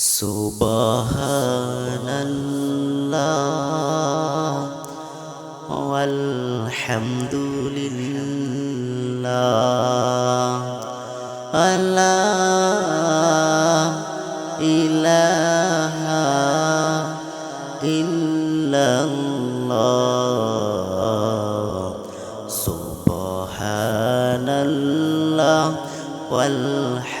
সুবহানাল্লাহ আলহামদুলিল্লাহ আলা ইলাহা ইল্লাল্লাহ সুবহানাল্লাহ আলহামদুলিল্লাহ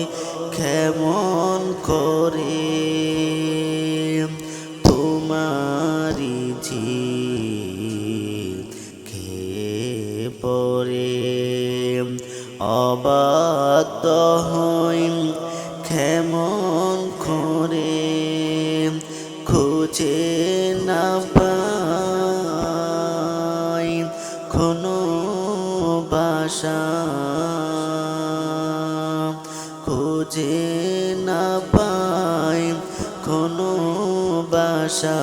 করে তোমারি জি খেয়ে পরে অবাধ্য হই খেমন করে খুঁজে না পাই কোনো বাসা। খুঁজে পাই কোনো বাসা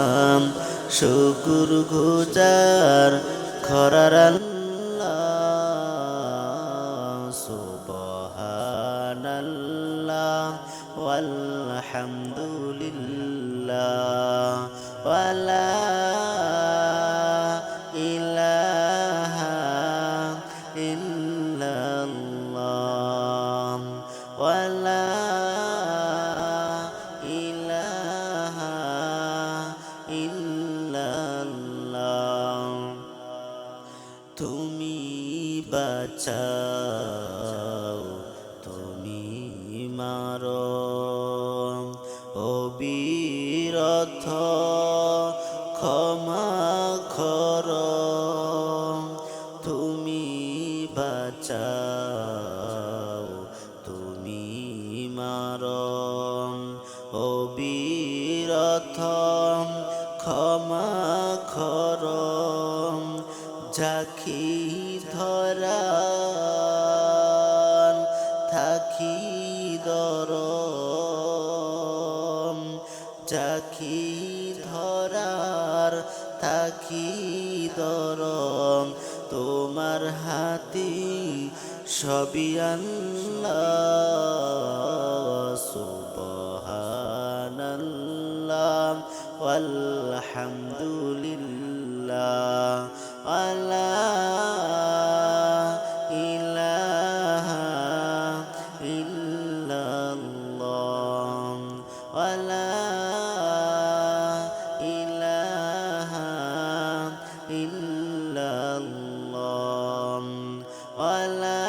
শুকুর গুজার খরার সুবহানাল্লাহ walhamdulillah wala ilaha illallah তুমি বাঁচাও তুমি মারো। অবিরথ ক্ষমা খর তুমি বাঁচাও তুমি মারো। অবিরথ ক্ষমা খর চাখি ধরা থাকি দর চাখি ধরার থাকি দর তোমার হাতে সবই আল্লাহ সুবহানাল্লাহ আলহামদুলিল্লাহ إلا الله. ولا